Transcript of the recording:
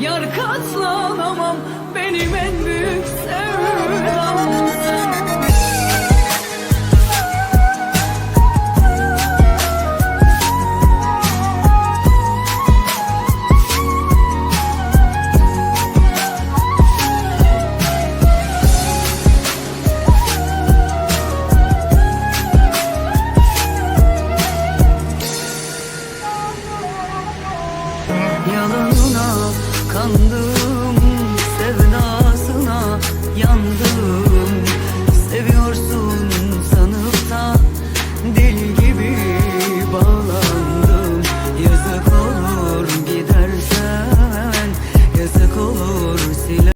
Yar katlanamam benim en büyük sevdam. Yalan Kandım sevdasına yandım. Seviyorsun